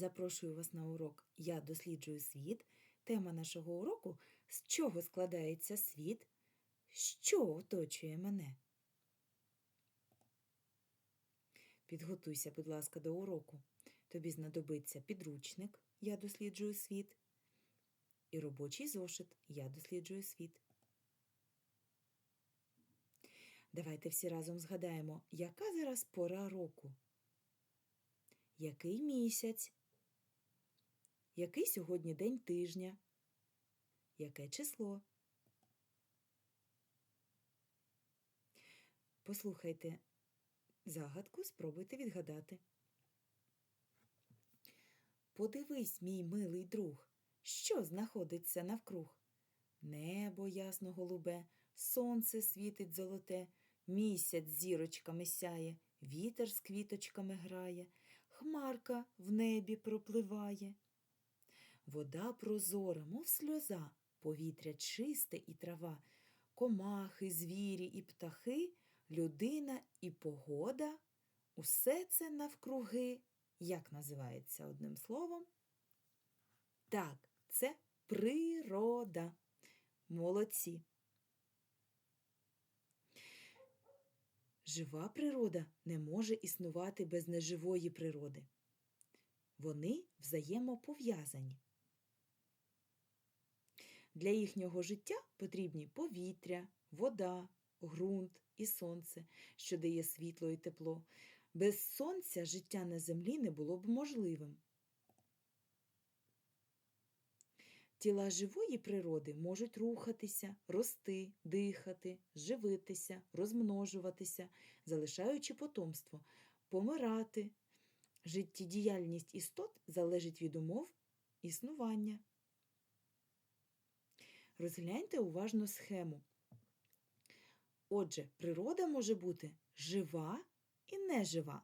Запрошую вас на урок Я досліджую світ. Тема нашого уроку з чого складається світ, що оточує мене. Підготуйся, будь ласка, до уроку. Тобі знадобиться підручник Я досліджую світ і робочий зошит Я досліджую світ. Давайте всі разом згадаємо, яка зараз пора року. Який місяць? Який сьогодні день тижня? Яке число? Послухайте загадку, спробуйте відгадати. Подивись, мій милий друг, що знаходиться навкруг? Небо ясно голубе, сонце світить золоте, місяць зірочками сяє, вітер з квіточками грає, хмарка в небі пропливає. Вода прозора, мов сльоза, повітря чисте і трава, комахи, звірі і птахи, людина і погода. Усе це навкруги, як називається одним словом? Так, це природа. Молодці. Жива природа не може існувати без неживої природи. Вони взаємопов'язані. Для їхнього життя потрібні повітря, вода, ґрунт і сонце, що дає світло і тепло. Без сонця життя на землі не було б можливим. Тіла живої природи можуть рухатися, рости, дихати, живитися, розмножуватися, залишаючи потомство, помирати. Життєдіяльність істот залежить від умов існування. Розгляньте уважно схему. Отже, природа може бути жива і нежива.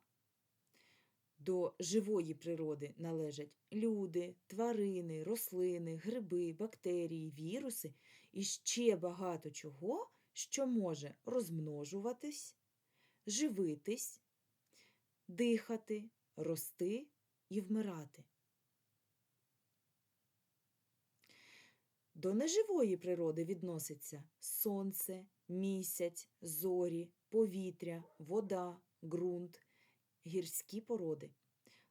До живої природи належать люди, тварини, рослини, гриби, бактерії, віруси і ще багато чого, що може розмножуватись, живитись, дихати, рости і вмирати. До неживої природи відноситься сонце, місяць, зорі, повітря, вода, ґрунт, гірські породи.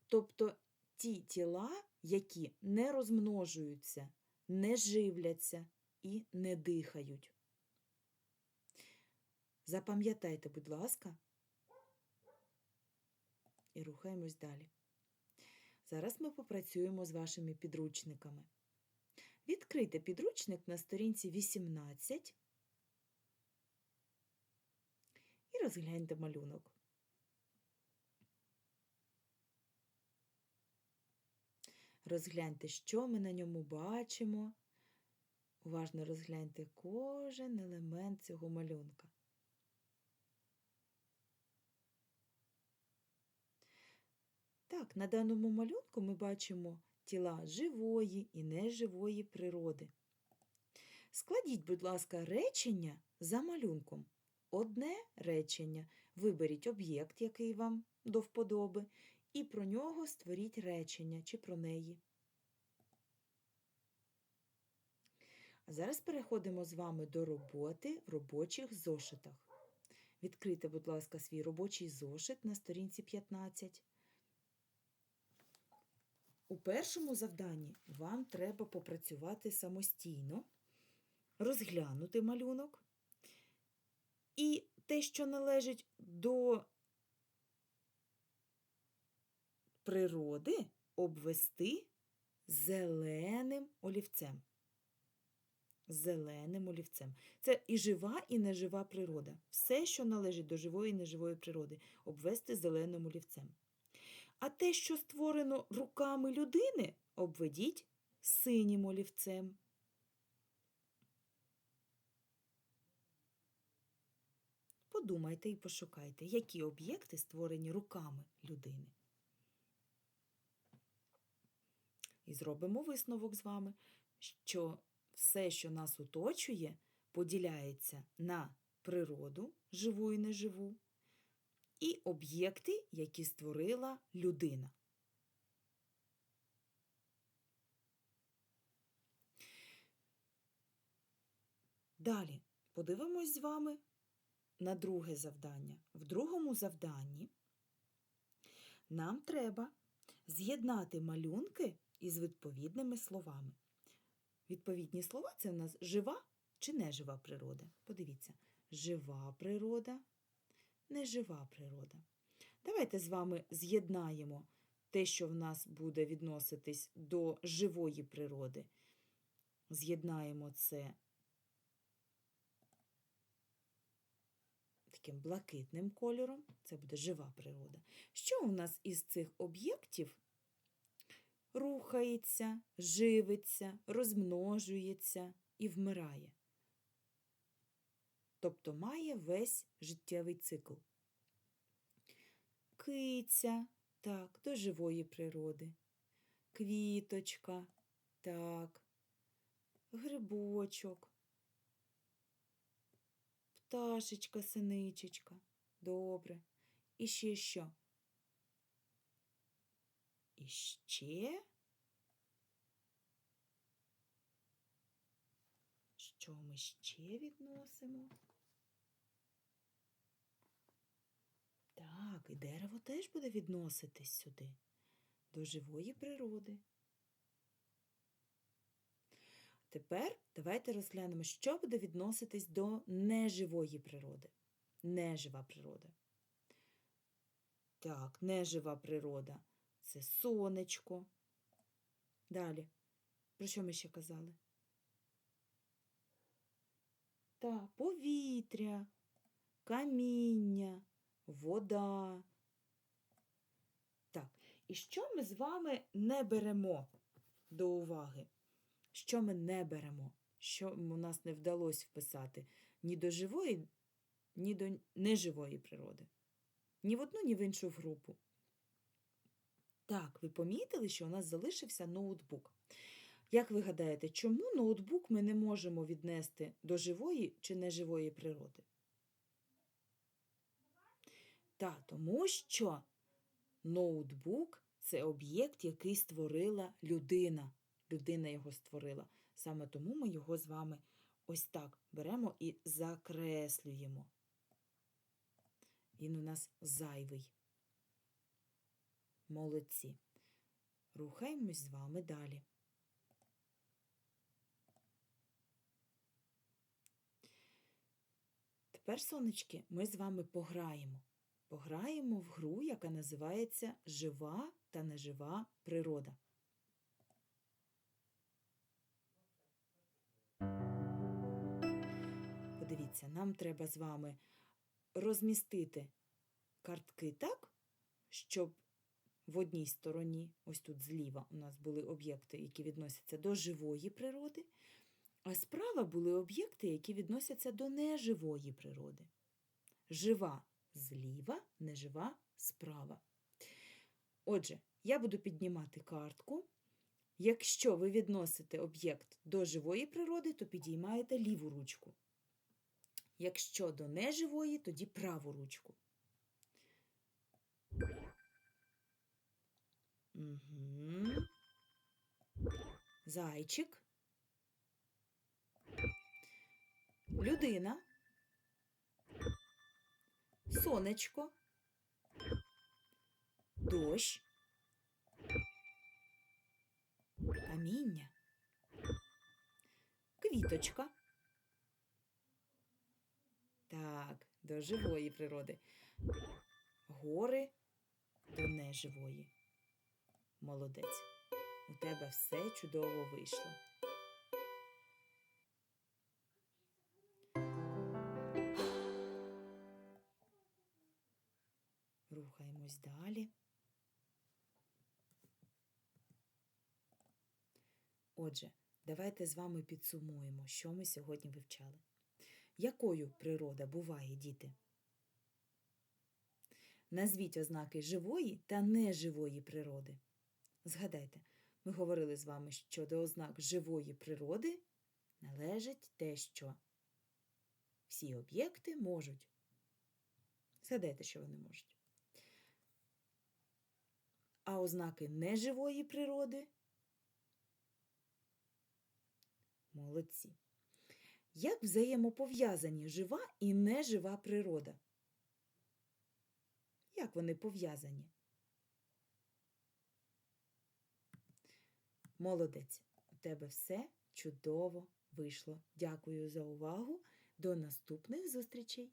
Тобто ті тіла, які не розмножуються, не живляться і не дихають. Запам'ятайте, будь ласка, і рухаємось далі. Зараз ми попрацюємо з вашими підручниками. Відкрийте підручник на сторінці 18 і розгляньте малюнок. Розгляньте, що ми на ньому бачимо. Уважно розгляньте кожен елемент цього малюнка. Так, на даному малюнку ми бачимо тіла живої і неживої природи. Складіть, будь ласка, речення за малюнком. Одне речення. Виберіть об'єкт, який вам до вподоби, і про нього створіть речення чи про неї. А зараз переходимо з вами до роботи в робочих зошитах. Відкрийте, будь ласка, свій робочий зошит на сторінці 15. У першому завданні вам треба попрацювати самостійно, розглянути малюнок і те, що належить до природи, обвести зеленим олівцем. Зеленим олівцем. Це і жива, і нежива природа. Все, що належить до живої і неживої природи, обвести зеленим олівцем. А те, що створено руками людини, обведіть синім олівцем. Подумайте і пошукайте, які об'єкти створені руками людини. І зробимо висновок з вами, що все, що нас оточує, поділяється на природу, живу і неживу, і об'єкти, які створила людина. Далі подивимось з вами на друге завдання. В другому завданні нам треба з'єднати малюнки із відповідними словами. Відповідні слова це у нас жива чи нежива природа. Подивіться, жива природа нежива природа. Давайте з вами з'єднаємо те, що в нас буде відноситись до живої природи. З'єднаємо це таким блакитним кольором. Це буде жива природа. Що у нас із цих об'єктів рухається, живиться, розмножується і вмирає? Тобто має весь життєвий цикл. Киця, так, до живої природи. Квіточка, так, грибочок, пташечка, синичечка. Добре. І ще що? І ще? Що ми ще відносимо? Так, і дерево теж буде відноситись сюди, до живої природи. Тепер давайте розглянемо, що буде відноситись до неживої природи. Нежива природа. Так, нежива природа це сонечко. Далі. Про що ми ще казали? Так, повітря, каміння, вода. Так, і що ми з вами не беремо до уваги? Що ми не беремо? Що у нас не вдалося вписати ні до живої, ні до неживої природи? Ні в одну, ні в іншу групу. Так, ви помітили, що у нас залишився ноутбук. Як ви гадаєте, чому ноутбук ми не можемо віднести до живої чи неживої природи? Та, тому що ноутбук це об'єкт, який створила людина. Людина його створила. Саме тому ми його з вами ось так беремо і закреслюємо. Він у нас зайвий. Молодці. Рухаємось з вами далі. Тепер, сонечки, ми з вами пограємо. Пограємо в гру, яка називається Жива та нежива природа. Подивіться, нам треба з вами розмістити картки так, щоб в одній стороні, ось тут зліва, у нас були об'єкти, які відносяться до живої природи, а справа були об'єкти, які відносяться до неживої природи. Жива зліва, нежива справа. Отже, я буду піднімати картку. Якщо ви відносите об'єкт до живої природи, то підіймаєте ліву ручку. Якщо до неживої, тоді праву ручку. Угу. Зайчик. Людина. Сонечко. Дощ. Каміння. Квіточка. Так, до живої природи. Гори до неживої. Молодець. У тебе все чудово вийшло. Рухаємось далі. Отже, давайте з вами підсумуємо, що ми сьогодні вивчали. Якою природа буває, діти? Назвіть ознаки живої та неживої природи. Згадайте, ми говорили з вами, що до ознак живої природи належить те, що всі об'єкти можуть. Згадайте, що вони можуть. А ознаки неживої природи молодці. Як взаємопов'язані жива і нежива природа? Як вони пов'язані? Молодець, у тебе все чудово вийшло. Дякую за увагу. До наступних зустрічей!